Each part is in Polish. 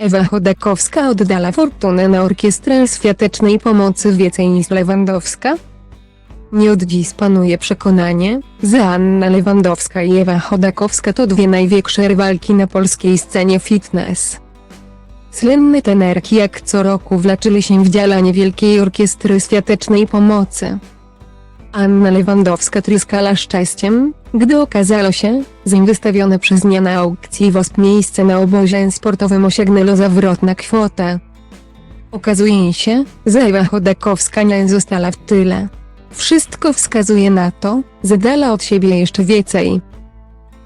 Ewa Chodakowska oddala fortunę na orkiestrę świątecznej pomocy więcej niż Lewandowska? Nie od dziś panuje przekonanie, że Anna Lewandowska i Ewa Chodakowska to dwie największe rywalki na polskiej scenie fitness. Słynne tenerki jak co roku wlaczyły się w dziale Wielkiej Orkiestry Świątecznej Pomocy. Anna Lewandowska tryskała szczęściem, gdy okazało się, że wystawione przez nie na aukcji WOSP miejsce na obozie sportowym osiągnęło zawrotna kwotę. Okazuje się, że Ewa Chodakowska nie została w tyle. Wszystko wskazuje na to, że dala od siebie jeszcze więcej.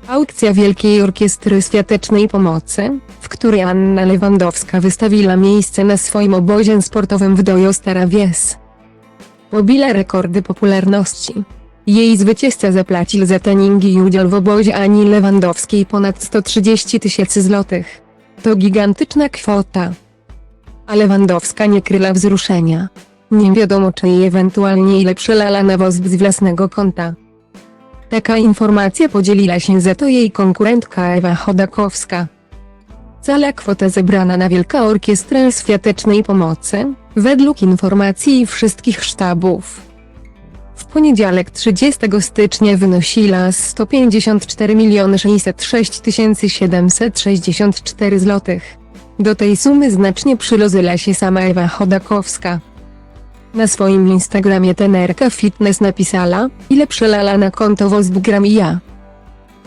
Aukcja Wielkiej Orkiestry Świątecznej Pomocy, w której Anna Lewandowska wystawiła miejsce na swoim obozie sportowym w Dojo Stara Wies. Pobila rekordy popularności. Jej zwycięzca zapłacił za treningi i udział w obozie Ani Lewandowskiej ponad 130 tysięcy złotych. To gigantyczna kwota. A Lewandowska nie kryła wzruszenia. Nie wiadomo czy jej ewentualnie ile przelala na woz z własnego konta. Taka informacja podzieliła się za to jej konkurentka Ewa Chodakowska. Cała kwota zebrana na Wielka Orkiestrę Świątecznej Pomocy, według informacji wszystkich sztabów. W poniedziałek 30 stycznia wynosiła 154 606 764 zł. Do tej sumy znacznie przylożyła się sama Ewa Chodakowska. Na swoim Instagramie tenerka fitness napisała, ile przelala na konto Wozbugram i ja.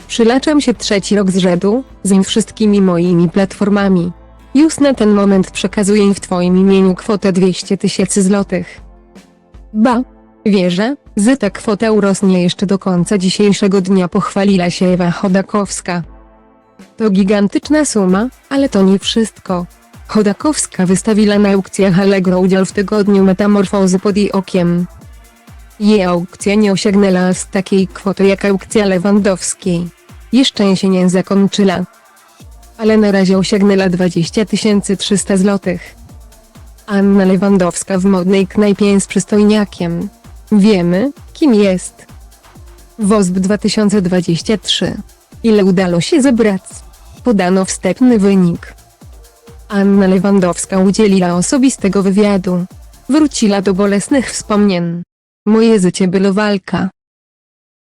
Przylaczam się trzeci rok z rzędu, z wszystkimi moimi platformami. Już na ten moment przekazuję w twoim imieniu kwotę 200 tysięcy złotych. Ba, wierzę, że ta kwota urosnie jeszcze do końca dzisiejszego dnia pochwaliła się Ewa Chodakowska. To gigantyczna suma, ale to nie wszystko. Chodakowska wystawiła na aukcjach Allegro udział w tygodniu metamorfozy pod jej okiem. Jej aukcja nie osiągnęła z takiej kwoty jak aukcja Lewandowskiej. Jeszcze się nie zakończyła. Ale na razie osiągnęła 20 300 złotych. Anna Lewandowska w modnej knajpie z przystojniakiem. Wiemy, kim jest. WOSP 2023. Ile udało się zebrać? Podano wstępny wynik. Anna Lewandowska udzieliła osobistego wywiadu. Wróciła do bolesnych wspomnień. Moje życie było walka.